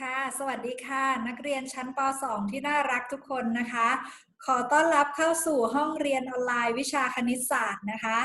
ค่ะ สวัสดีค่ะ นักเรียนชั้นป .2 ที่น่ารักทุกคนนะคะ ขอต้อนรับเข้าสู่ห้องเรียนออนไลน์วิชาคณิตศาสตร์นะคะ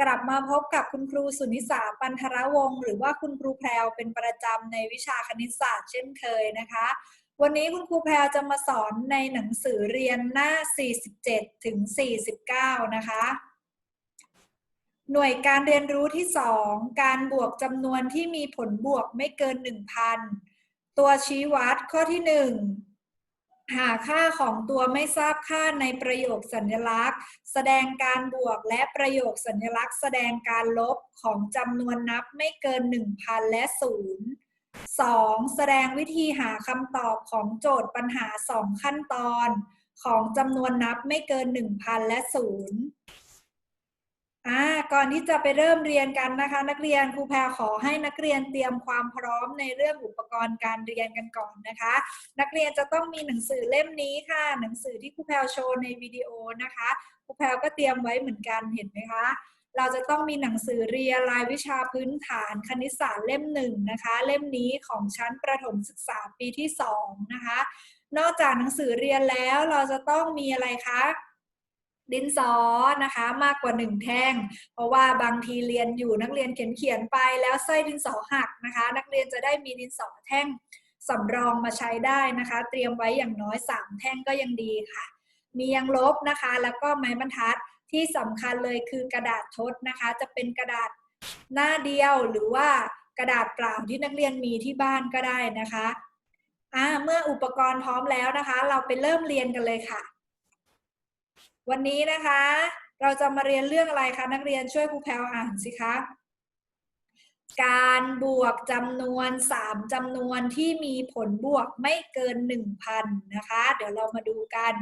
กลับมาพบกับคุณครูสุนิสาปันธรวงศ์หรือว่าคุณครูแพรวเป็นประจำในวิชาคณิตศาสตร์เช่นเคยนะคะ วันนี้คุณครูแพรวจะมาสอนในหนังสือเรียนหน้า 47 ถึง 49 นะคะหน่วยการเรียนรู้ที่ 2 การบวกจำนวนที่มีผลบวกไม่เกิน 1,000 ตัวชี้วัดข้อที่ 1 หาค่าของตัวไม่ทราบค่าในประโยคสัญลักษณ์ แสดงการบวกและประโยคสัญลักษณ์ แสดงการลบของจำนวนนับไม่เกิน 1,000 และ 0 2. แสดงวิธีหาคำตอบของโจทย์ปัญหา 2 ขั้นตอน ของจำนวนนับไม่เกิน 1,000 และ 0 อ่าก่อนที่จะไปเริ่มเรียนกันนะคะ นักเรียนครูแพรขอให้นักเรียนเตรียมความพร้อมในเรื่องอุปกรณ์การเรียนกันก่อนนะคะ นักเรียนจะต้องมีหนังสือเล่มนี้ค่ะ หนังสือที่ครูแพรโชว์ในวิดีโอนะคะครูแพรก็เตรียมไว้เหมือนกันเห็นไหมคะ เราจะต้องมีหนังสือเรียนรายวิชาพื้นฐานคณิตศาสตร์เล่มหนึ่งนะคะ เล่มนี้ของชั้นประถมศึกษาปีที่สองนะคะ นอกจากหนังสือเรียนแล้วเราจะต้องมีอะไรคะ ดินสอนะคะมากกว่าหนึ่งแท่ง เพราะว่าบางทีเรียนอยู่นักเรียนเขียนเขียนไปแล้วไส้ดินสอหักนะคะ นักเรียนจะได้มีดินสอแท่งสำรองมาใช้ได้นะคะ เตรียมไว้อย่างน้อย 3 แท่งก็ยังดีค่ะ มียังลบนะคะ แล้วก็ไม้บรรทัดที่สำคัญเลยคือกระดาษทดนะคะ จะเป็นกระดาษหน้าเดียวหรือว่ากระดาษเปล่าที่นักเรียนมีที่บ้านก็ได้นะคะอ่าเมื่ออุปกรณ์พร้อมแล้วนะคะ เราไปเริ่มเรียนกันเลยค่ะ วันนี้นะคะ เราจะมาเรียนเรื่องอะไรคะนักเรียนช่วยครูแพลวอ่านสิคะ การบวกจำนวน 3จำนวนที่มีผลบวกไม่เกิน 1,000 นะคะ เดี๋ยวเรามาดูกัน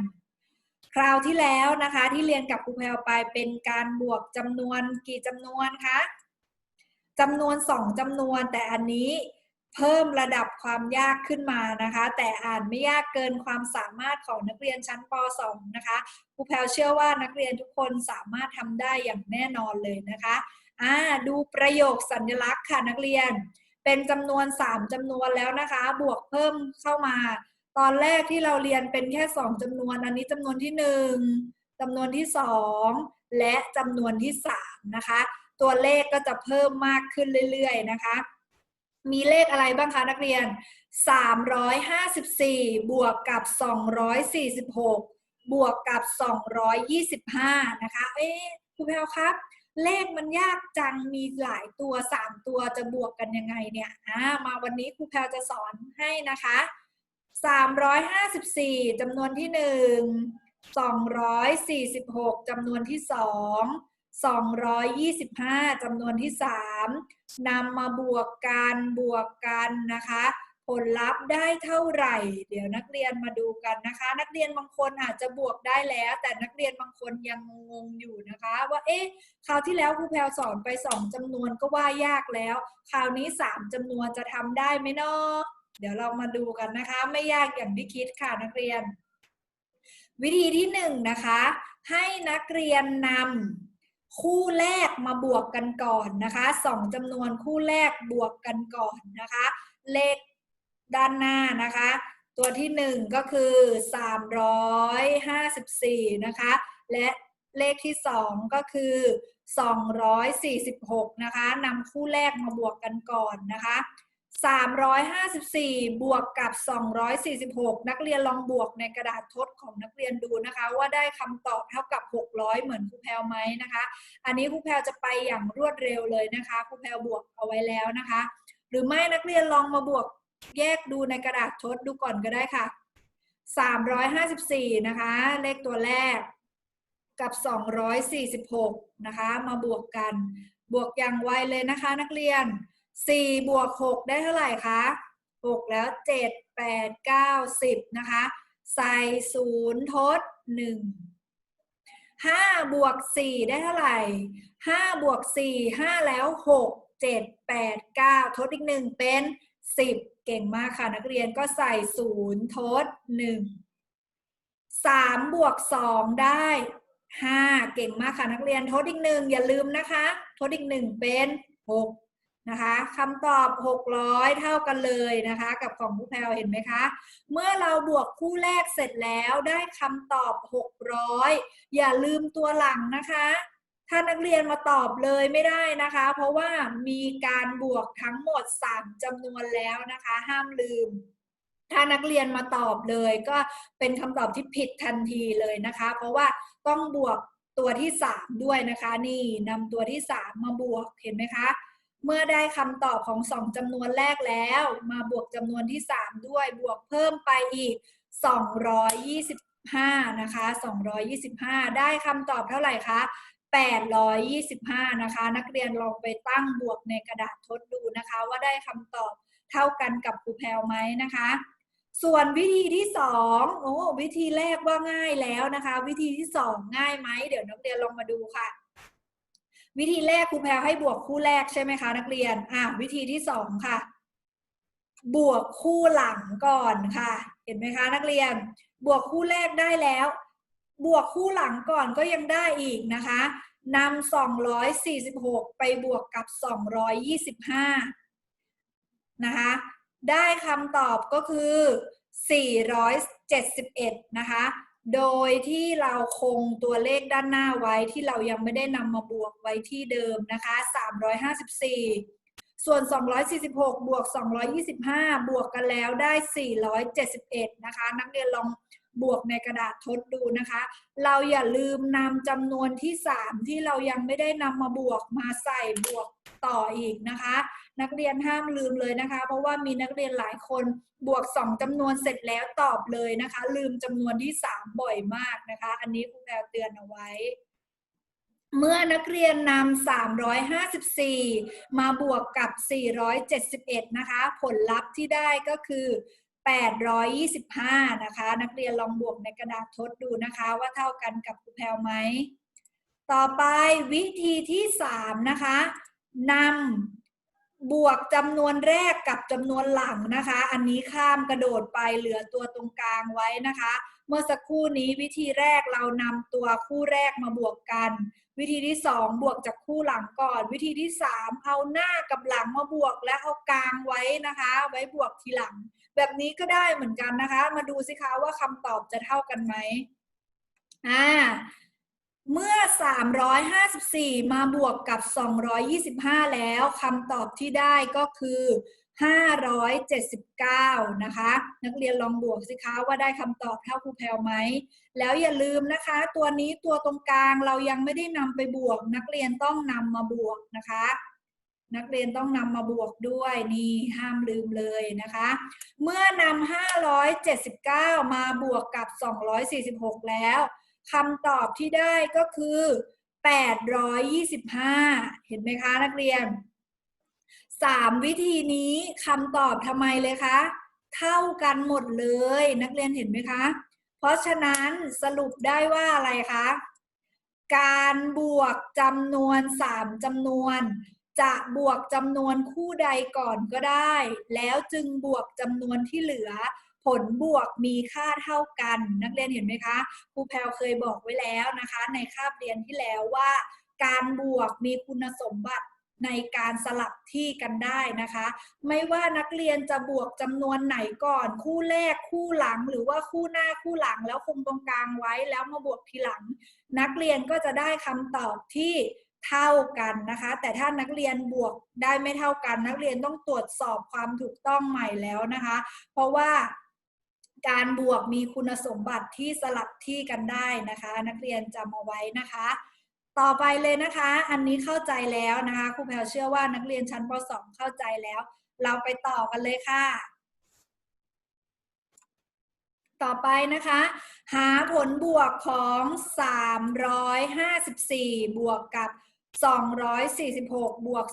คราวที่แล้วนะคะที่เรียนกับครูแพลวไปเป็นการบวกจำนวนกี่จำนวนคะจำนวน 2จำนวนแต่อันนี้ เพิ่มระดับความยากขึ้นมานะคะ แต่อ่านไม่ยากเกินความสามารถของนักเรียนชั้นป .2 นะคะครูแพลวเชื่อว่านักเรียนทุกคนสามารถทำได้อย่างแน่นอนเลยนะคะอ่าดูประโยคสัญลักษณ์ค่ะนักเรียน เป็นจำนวน 3จำนวนแล้วนะคะ บวกเพิ่มเข้ามา ตอนแรกที่เราเรียนเป็นแค่ 2จำนวน อันนี้จำนวนที่ 1จำนวนที่ 2 และจำนวนที่ 3 นะคะ ตัวเลขก็จะเพิ่มมากขึ้นเรื่อย ๆ นะคะ มีเลขอะไรบ้างคะนักเรียน 354 บวกกับ 246 บวกกับ 225 นะคะ เอ๊ะครูแพลวครับ เลขมันยากจัง มีหลายตัว 3 ตัวจะบวกกันยังไงเนี่ยอ่ามาวันนี้ครูแพลวจะสอนให้นะคะ 354จำนวนที่ 1 246จำนวนที่ 2 225จำนวนที่ 3นำมาบวกกันบวกกันนะคะ ผลลัพธ์ได้เท่าไหร่ เดี๋ยวนักเรียนมาดูกันนะคะ นักเรียนบางคนอาจจะบวกได้แล้ว แต่นักเรียนบางคนยังงงอยู่นะคะ ว่าเอ๊ะคราวที่แล้วครูแพลสอนไป 2จำนวนก็ว่ายากแล้ว คราวนี้ 3จำนวนจะทำได้ไหมเนาะเดี๋ยวเรามาดูกันนะคะ ไม่ยากอย่างที่คิดค่ะนักเรียน วิธีที่1นนะคะ ให้นักเรียนนำ คู่แรกมาบวกกันก่อนนะคะสองจำนวนคู่แรกบวกกันก่อนนะคะ เลขด้านหน้านะคะ ตัวที่ 1 ก็คือ 354 นะคะ และเลขที่ 2 ก็คือ 246 นะคะนำคู่แรกมาบวกกันก่อนนะคะ 354 บวกกับ 246 นักเรียนลองบวกในกระดาษทดของนักเรียนดูนะคะ ว่าได้คำตอบเท่ากับ 600 เหมือนครูแพลวไหมนะคะ อันนี้ครูแพลวจะไปอย่างรวดเร็วเลยนะคะครูแพลวบวกเอาไว้แล้วนะคะ หรือไม่นักเรียนลองมาบวกแยกดูในกระดาษทดดูก่อนก็ได้ค่ะ 354 นะคะ เลขตัวแรกกับ 246 นะคะ มาบวกกัน บวกอย่างไวเลยนะคะ นักเรียน สี่บวกหกได้เท่าไหร่คะหกแล้วเจ็ดแปดเก้าสิบนะคะ ใส่ศูนย์ทดหนึ่งห้าบวกสี่ได้เท่าไหร่ห้าบวกสี่ห้าแล้วหกเจ็ดแปดเก้าทดอีกหนึ่งเป็นสิบเก่งมากค่ะ นักเรียนก็ใส่ศูนย์ทดหนึ่งสามบวกสองได้ห้าเก่งมากค่ะ นักเรียนทดอีกหนึ่งอย่าลืมนะคะ ทดอีกหนึ่งเป็นหก นะคะคำตอบ 600 เท่ากันเลยนะคะ กับของผู้แพลวเห็นไหมคะ เมื่อเราบวกคู่แรกเสร็จแล้วได้คำตอบ 600 อย่าลืมตัวหลังนะคะ ถ้านักเรียนมาตอบเลยไม่ได้นะคะ เพราะว่ามีการบวกทั้งหมด 3จำนวนแล้วนะคะ ห้ามลืมถ้านักเรียนมาตอบเลยก็เป็นคำตอบที่ผิดทันทีเลยนะคะ เพราะว่าต้องบวกตัวที่ 3 ด้วยนะคะ นี่นำตัวที่ 3 มาบวกเห็นไหมคะ เมื่อได้คำตอบของ 2จำนวนแรกแล้ว มาบวกจำนวนที่ 3 ด้วยบวกเพิ่มไปอีก 225 นะคะ 225 ได้คำตอบเท่าไหร่คะ 825 นะคะ นักเรียนลองไปตั้งบวกในกระดาษทดดูนะคะ ว่าได้คำตอบเท่ากันกับครูแพลวไหมนะคะ ส่วนวิธีที่สองโอ้วิธีแรกว่าง่ายแล้วนะคะ วิธีที่สองง่ายไหมเดี๋ยวนักเรียนลองมาดูค่ะ วิธีแรกครูแพลวให้บวกคู่แรกใช่ไหมคะ นักเรียนอะวิธีที่สองค่ะ บวกคู่หลังก่อนค่ะ เห็นไหมคะ นักเรียน บวกคู่แรกได้แล้ว บวกคู่หลังก่อนก็ยังได้อีกนะคะนำ246 ไปบวกกับ 225 นะคะ ได้คำตอบก็คือ 471 นะคะ โดยที่เราคงตัวเลขด้านหน้าไว้ที่เรายังไม่ได้นำมาบวกไว้ที่เดิมนะคะ 354 ส่วน 246 บวก 225 บวกกันแล้วได้ 471 นะคะ นักเรียนลอง บวกในกระดาษทดดูนะคะ เราอย่าลืมนำจำนวนที่ 3 ที่เรายังไม่ได้นำมาบวกมาใส่บวกต่ออีกนะคะ นักเรียนห้ามลืมเลยนะคะ เพราะว่ามีนักเรียนหลายคนบวก 2จำนวนเสร็จแล้วตอบเลยนะคะ ลืมจำนวนที่ 3 บ่อยมากนะคะ อันนี้ครูแพรเตือนเอาไว้ เมื่อนักเรียนนำ354 มาบวกกับ 471 นะคะ ผลลัพธ์ที่ได้ก็คือ 825 นะคะ นักเรียนลองบวกในกระดาษทดดูนะคะว่าเท่ากันกับครูแพลวไหม ต่อไปวิธีที่ 3 นะคะนำ บวกจำนวนแรกกับจำนวนหลังนะคะ อันนี้ข้ามกระโดดไปเหลือตัวตรงกลางไว้นะคะ เมื่อสักครู่นี้วิธีแรกเรานำตัวคู่แรกมาบวกกัน วิธีที่ 2 บวกจากคู่หลังก่อน วิธีที่ 3 เอาหน้ากับหลังมาบวกและเอากลางไว้นะคะ ไว้บวกทีหลัง แบบนี้ก็ได้เหมือนกันนะคะ มาดูสิคะว่าคำตอบจะเท่ากันไหมอ่า เมื่อ 354 มาบวกกับ 225 แล้วคำตอบที่ได้ก็คือ 579 นะคะ นักเรียนลองบวกสิคะว่าได้คำตอบเท่าครูแพลวไหม แล้วอย่าลืมนะคะ ตัวนี้ตัวตรงกลางเรายังไม่ได้นำไปบวก นักเรียนต้องนำมาบวกนะคะ นักเรียนต้องนำมาบวกด้วยนี่ห้ามลืมเลยนะคะ เมื่อนำ579 มาบวกกับ 246 แล้ว คำตอบที่ได้ก็คือ 825 เห็นไหมคะนักเรียน 3 วิธีนี้คำตอบทำไมเลยคะ เท่ากันหมดเลยนักเรียนเห็นไหมคะ เพราะฉะนั้นสรุปได้ว่าอะไรคะ การบวกจำนวน 3จำนวน จะบวกจำนวนคู่ใดก่อนก็ได้ แล้วจึงบวกจำนวนที่เหลือ ผลบวกมีค่าเท่ากัน นักเรียนเห็นไหมคะครูแพลวเคยบอกไว้แล้วนะคะ ในคาบเรียนที่แล้วว่า การบวกมีคุณสมบัติในการสลับที่กันได้นะคะ ไม่ว่านักเรียนจะบวกจำนวนไหนก่อน คู่แรกคู่หลังหรือว่าคู่หน้าคู่หลังแล้วคงตรงกลางไว้แล้วมาบวกทีหลัง นักเรียนก็จะได้คำตอบที่เท่ากันนะคะ แต่ถ้านักเรียนบวกได้ไม่เท่ากัน นักเรียนต้องตรวจสอบความถูกต้องใหม่แล้วนะคะ เพราะว่า การบวกมีคุณสมบัติที่สลับที่กันได้นะคะ นักเรียนจำเอาไว้นะคะ ต่อไปเลยนะคะ อันนี้เข้าใจแล้วนะคะครูแพลวเชื่อว่านักเรียนชั้นป .2 เข้าใจแล้ว เราไปต่อกันเลยค่ะ ต่อไปนะคะ หาผลบวกของ 354 บวกกับ 246 บวก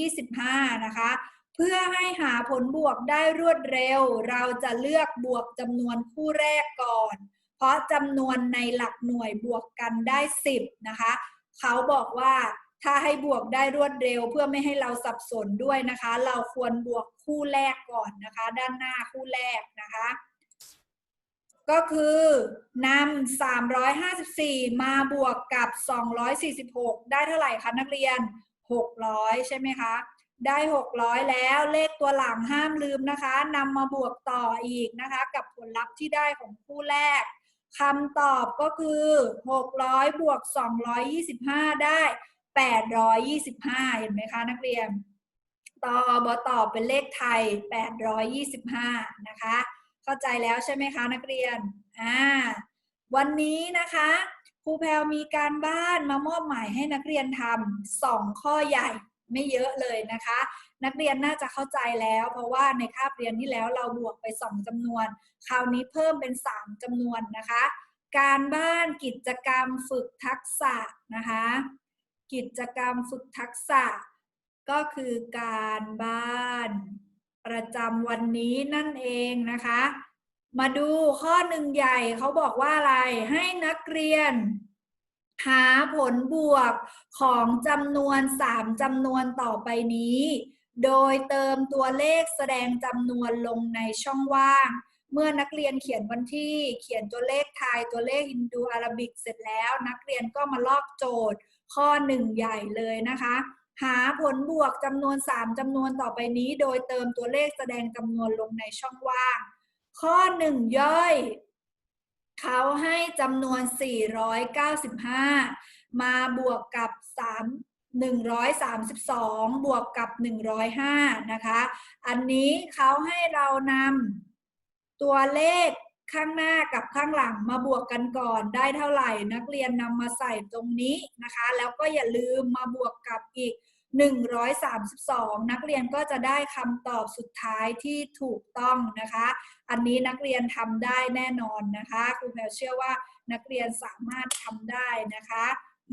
225 นะคะ พื่อให้หาผลบวกได้รวดเร็ว เราจะเลือกบวกจำนวนคู่แรกก่อน เพราะจำนวนในหลักหน่วยบวกกันได้ 10 นะคะ เขาบอกว่าถ้าให้บวกได้รวดเร็ว เพื่อไม่ให้เราสับสนด้วยนะคะ เราควรบวกคู่แรกก่อนนะคะ ด้านหน้าคู่แรกนะคะ ก็คือนำ354 มาบวกกับ 246 ได้เท่าไหร่คะนักเรียน 600 ใช่ไหมคะ ได้ 600 แล้วเลขตัวหลังห้ามลืมนะคะนำมาบวกต่ออีกนะคะ กับผลลัพธ์ที่ได้ของคู่แรกคำตอบก็คือ 600 บวก 225 ได้ 825 เห็นไหมคะนักเรียนต่อบอตอบเป็นเลขไทย 825 นะคะ เข้าใจแล้วใช่ไหมคะนักเรียนอ่าวันนี้นะคะครูแพลวมีการบ้านมามอบหมายให้นักเรียนทำสองข้อใหญ่ ไม่เยอะเลยนะคะ นักเรียนน่าจะเข้าใจแล้ว เพราะว่าในคาบเรียนที่แล้วเราบวกไป 2จำนวน คราวนี้เพิ่มเป็น 3จำนวนนะคะ การบ้านกิจกรรมฝึกทักษะนะคะ กิจกรรมฝึกทักษะ ก็คือการบ้านประจำวันนี้นั่นเองนะคะ มาดูข้อหนึ่งใหญ่เขาบอกว่าอะไรให้นักเรียน หาผลบวกของจำนวน 3จำนวนต่อไปนี้ โดยเติมตัวเลขแสดงจำนวนลงในช่องว่าง เมื่อนักเรียนเขียนวันที่ เขียนตัวเลขไทยตัวเลขฮินดูอาราบิกเสร็จแล้ว นักเรียนก็มาลอกโจทย์ข้อหนึ่งใหญ่เลยนะคะ หาผลบวกจำนวน 3จำนวนต่อไปนี้ โดยเติมตัวเลขแสดงจำนวนลงในช่องว่าง ข้อหนึ่งย่อย เขาให้จำนวน 495 มาบวกกับ 3 132 บวกกับ 105 นะคะ อันนี้เขาให้เรานำตัวเลขข้างหน้ากับข้างหลังมาบวกกันก่อนได้เท่าไหร่ นักเรียนนำมาใส่ตรงนี้นะคะ แล้วก็อย่าลืมมาบวกกับอีก 132 นักเรียนก็จะได้คำตอบสุดท้ายที่ถูกต้องนะคะ อันนี้นักเรียนทำได้แน่นอนนะคะครูแพรเชื่อว่านักเรียนสามารถทำได้นะคะ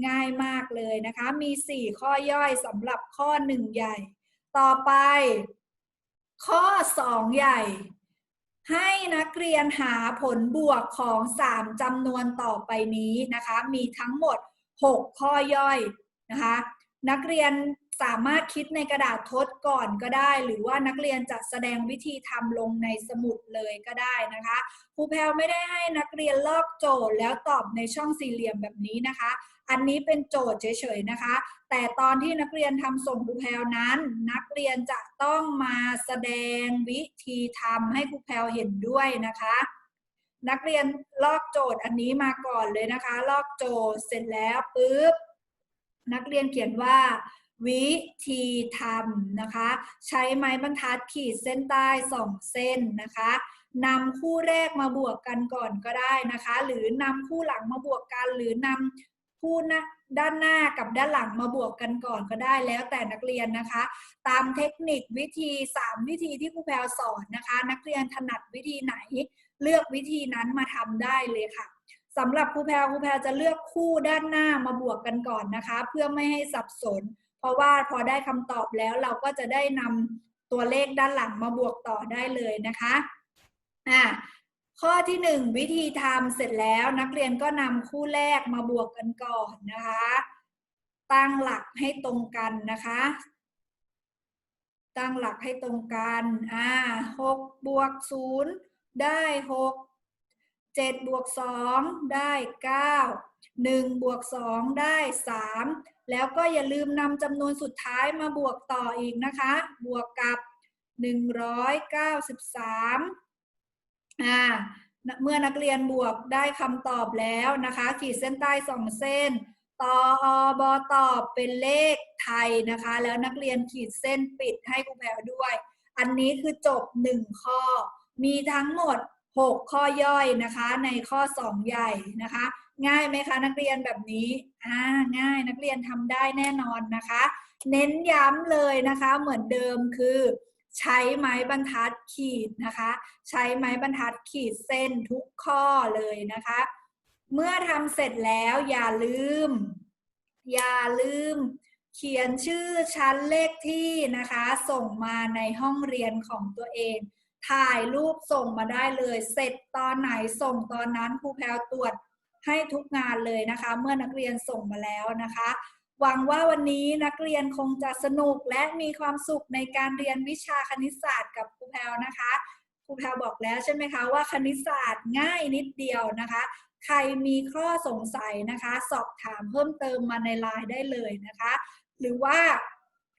ง่ายมากเลยนะคะ มี 4 ข้อย่อยสำหรับข้อ 1 ใหญ่ ต่อไป ข้อ 2 ใหญ่ ให้นักเรียนหาผลบวกของ 3จำนวนต่อไปนี้นะคะ มีทั้งหมด 6 ข้อย่อยนะคะ นักเรียน สามารถคิดในกระดาษทดก่อนก็ได้ หรือว่านักเรียนจะแสดงวิธีทำลงในสมุดเลยก็ได้นะคะครูแพลวไม่ได้ให้นักเรียนลอกโจทย์แล้วตอบในช่องสี่เหลี่ยมแบบนี้นะคะ อันนี้เป็นโจทย์เฉยๆนะคะ แต่ตอนที่นักเรียนทำส่งครูแพลวนั้น นักเรียนจะต้องมาแสดงวิธีทำให้ครูแพลวเห็นด้วยนะคะนักเรียนลอกโจทย์อันนี้มาก่อนเลยนะคะ ลอกโจทย์เสร็จแล้วปุ๊บนักเรียนเขียนว่า วิธีทำนะคะ ใช้ไม้บรรทัดขีดเส้นใต้สองเส้นนะคะนำคู่แรกมาบวกกันก่อนก็ได้นะคะ หรือนำคู่หลังมาบวกกัน หรือนำคู่หน้าด้านหน้ากับด้านหลังมาบวกกันก่อนก็ได้แล้วแต่นักเรียนนะคะ ตามเทคนิควิธี 3 วิธีที่ครูแพลสอนนะคะ นักเรียนถนัดวิธีไหน เลือกวิธีนั้นมาทำได้เลยค่ะสำหรับครูแพรครูแพรจะเลือกคู่ด้านหน้ามาบวกกันก่อนนะคะ เพื่อไม่ให้สับสน ราะว่าพอได้คำตอบแล้วเราก็จะได้นำตัวเลขด้านหลังมาบวกต่อได้เลยนะคะอ่าข้อที่หนึ่งวิธีทำเสร็จแล้วนักเรียนก็นำคู่แรกมาบวกกันก่อนนะคะ ตั้งหลักให้ตรงกันนะคะ ตั้งหลักให้ตรงกันอ่าหกบวกศูนย์ได้หกเจ็ดบวกสองได้เก้าหนึ่งบวกสองได้สาม แล้วก็อย่าลืมนำจำนวนสุดท้ายมาบวกต่ออีกนะคะ บวกกับหนึ่งร้อยเก้าสิบสามอ่าเมื่อนักเรียนบวกได้คำตอบแล้วนะคะ ขีดเส้นใต้สองเส้นตอบอตอบเป็นเลขไทยนะคะ แล้วนักเรียนขีดเส้นปิดให้ครูแพรด้วย อันนี้คือจบหนึ่งข้อ มีทั้งหมด 6 ข้อย่อยนะคะ ในข้อ 2 ใหญ่นะคะ ง่ายไหมคะนักเรียนแบบนี้อ่าง่ายนักเรียนทำได้แน่นอนนะคะ เน้นย้ำเลยนะคะเหมือนเดิมคือ ใช้ไม้บรรทัดขีดนะคะ ใช้ไม้บรรทัดขีดเส้นทุกข้อเลยนะคะ เมื่อทำเสร็จแล้วอย่าลืม อย่าลืม เขียนชื่อชั้นเลขที่นะคะ ส่งมาในห้องเรียนของตัวเองถ่ายรูปส่งมาได้เลย เสร็จตอนไหนส่งตอนนั้นครูแพลวตรวจ ให้ทุกงานเลยนะคะ เมื่อนักเรียนส่งมาแล้วนะคะ หวังว่าวันนี้นักเรียนคงจะสนุกและมีความสุขในการเรียนวิชาคณิตศาสตร์กับครูแพลวนะคะครูแพลวบอกแล้วใช่ไหมคะว่าคณิตศาสตร์ง่ายนิดเดียวนะคะ ใครมีข้อสงสัยนะคะ สอบถามเพิ่มเติมมาในไลน์ได้เลยนะคะ หรือว่า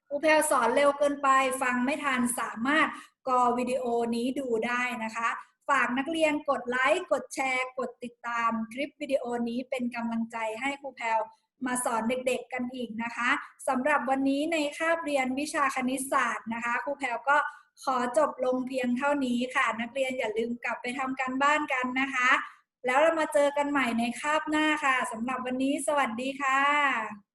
ครูแพลวสอนเร็วเกินไป ฟังไม่ทันสามารถกอวิดีโอนี้ดูได้นะคะ ฝากนักเรียนกดไลค์กดแชร์ กดติดตามคลิปวิดีโอนี้เป็นกำลังใจให้ครูแพลวมาสอนเด็กๆกันอีกนะคะสำหรับวันนี้ในคาบเรียนวิชาคณิตศาสตร์นะคะครูแพลวก็ขอจบลงเพียงเท่านี้ค่ะ นักเรียนอย่าลืมกลับไปทำการบ้านกันนะคะ แล้วเรามาเจอกันใหม่ในคาบหน้าค่ะสำหรับวันนี้สวัสดีค่ะ